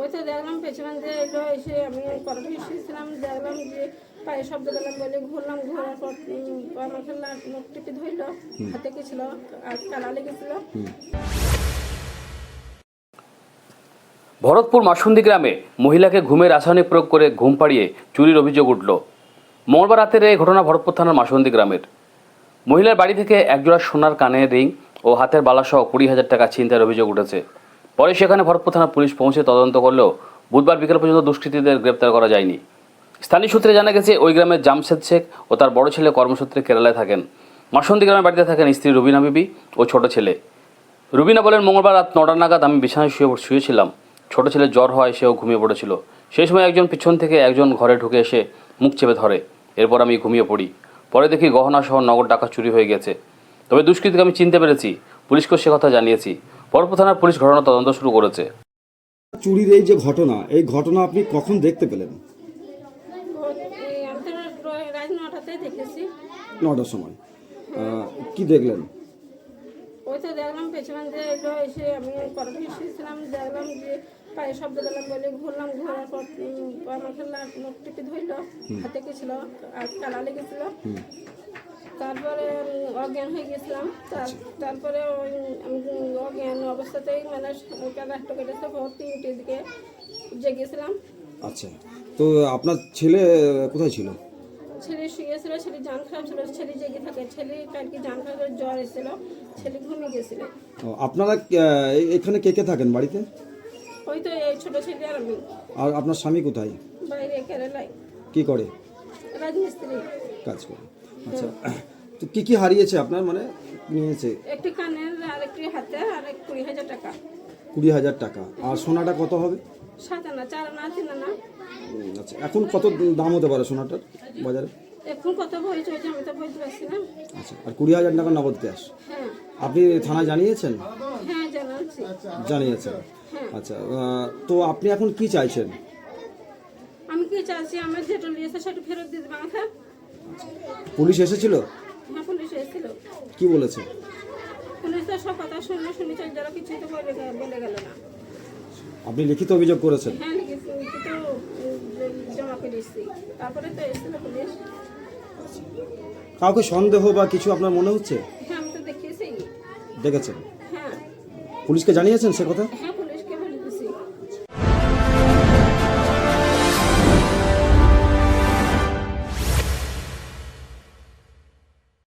ওই তো দেখলাম পেছনে যে এলো এসে আমি করাটা এসেছিলাম দেখলাম যে পায়ে শব্দ পেলাম বলে ঘুরলাম ঘোরার পর খেলা মুখ টিপে ধরলো হাতে গেছিল আর কালা লেগেছিল। ভরতপুর মাসুন্দি গ্রামে মহিলাকে ঘুমের রাসায়নিক প্রয়োগ করে ঘুম পাড়িয়ে চুরির অভিযোগ উঠল। মঙ্গলবার রাতের এই ঘটনা ভরতপুর থানার মাসুন্দি গ্রামের। মহিলার বাড়ি থেকে একজোড়া সোনার কানের রিং ও হাতের বালাসহ কুড়ি হাজার টাকা ছিনতাইয়ের অভিযোগ উঠেছে। পরে সেখানে ভরতপুর থানা পুলিশ পৌঁছে তদন্ত করলেও বুধবার বিকেল পর্যন্ত দুষ্কৃতীদের গ্রেপ্তার করা যায়নি। স্থানীয় সূত্রে জানা গেছে, ওই গ্রামের জামশেদ শেখ ও তার বড় ছেলে কর্মসূত্রে কেরালায় থাকেন। মাসন্দি গ্রামের বাড়িতে থাকেন স্ত্রী রুবিনা বিবি ও ছোট ছেলে। রুবিনা বলেন, মঙ্গলবার রাত নটা নাগাদ আমি বিছানায় শুয়ে শুয়েছিলাম। ছোট ছেলে জ্বর হয়, সেও ঘুমিয়ে পড়েছিল। সেই সময় একজন পিছন থেকে একজন ঘরে ঢুকে এসে মুখ চেপে ধরে। এরপর আমি ঘুমিয়ে পড়ি। পরে দেখি গহনা সহ নগদ টাকা চুরি হয়ে গেছে। তবে দুষ্কৃতীকে আমি চিনতে পেরেছি। পুলিশকে সে কথা জানিয়েছি। পরপর থানার পুলিশ ঘটনা তদন্ত শুরু করেছে। চুরির এই যে ঘটনা এই ঘটনা আপনি কখন দেখতে পেলেন? নটার সময়। কি দেখলেন? ওই তো দেখলাম পেছনে যে এলো এসে আমি এসেছিলাম দেখলাম যে পায়ে শব্দ পেলাম বলে ঘুরলাম ঘোরার পর টিপে ধরলো হাতে গেছিল আর কালা লেগেছিল তারপরে অজ্ঞান হয়ে গেছিলাম। তার- তারপরে ওই আমি অজ্ঞান অবস্থাতেই মানে একটা কেটেছে ভোর তিনটের দিকে জেগেছিলাম আচ্ছা। তো আপনার ছেলে কোথায় ছিল? ছেলে শুয়েছিল ছেলে জান খারাপ ছিল ছেলে জেগে থাকে। ছেলে কালকে জান খারাপ জ্বর এসেছিল ছেলে ঘুমিয়ে গেছিল। আপনারা এখানে কে কে থাকেন বাড়িতে? ওই তো এই ছোট ছেলে আর আমি। আর আপনার স্বামী কোথায়? বাইরে কেরালায়। কি করে? রাজমিস্ত্রি। কাজ করে। আচ্ছা। তো কি কি হারিয়েছে আপনার? মানে নিয়েছে একটি কানের আর একটি হাতে আর এক কুড়ি হাজার টাকা। কুড়ি হাজার টাকা। আর সোনাটা কত হবে? সাত আনা চার আনা তিন আনা। আচ্ছা। এখন কত দাম হতে পারে সোনাটার বাজারে? এখন কত বই চলছে আমি তো বলতে পারছি না। আচ্ছা আর কুড়ি হাজার টাকা নগদ ক্যাশ? হ্যাঁ। আপনি থানায় জানিয়েছেন? হ্যাঁ জানাচ্ছি। জানিয়েছেন। আচ্ছা তো আপনি এখন কি চাইছেন? আমি কি চাইছি? আমার যেটা নিয়েছে সেটা ফেরত দিয়ে দেবে আমাকে পুলিশ এসেছিল? হ্যাঁ পুলিশ এসেছিল। কি বলেছে? পুলিশ তো সব কথা শুনে শুনে চল যারা কিছুই তো বলে গে- বলে গেল না। আপনি লিখিত অভিযোগ করেছেন? হ্যাঁ লিখেছি তো জমা করে এসেছি তারপরে তো এসেছিল পুলিশ। কাউকে সন্দেহ বা কিছু আপনার মনে হচ্ছে? হ্যাঁ আমি তো দেখিয়েছি। দেখেছেন? হ্যাঁ। পুলিশকে জানিয়েছেন সে কথা? হ্যাঁ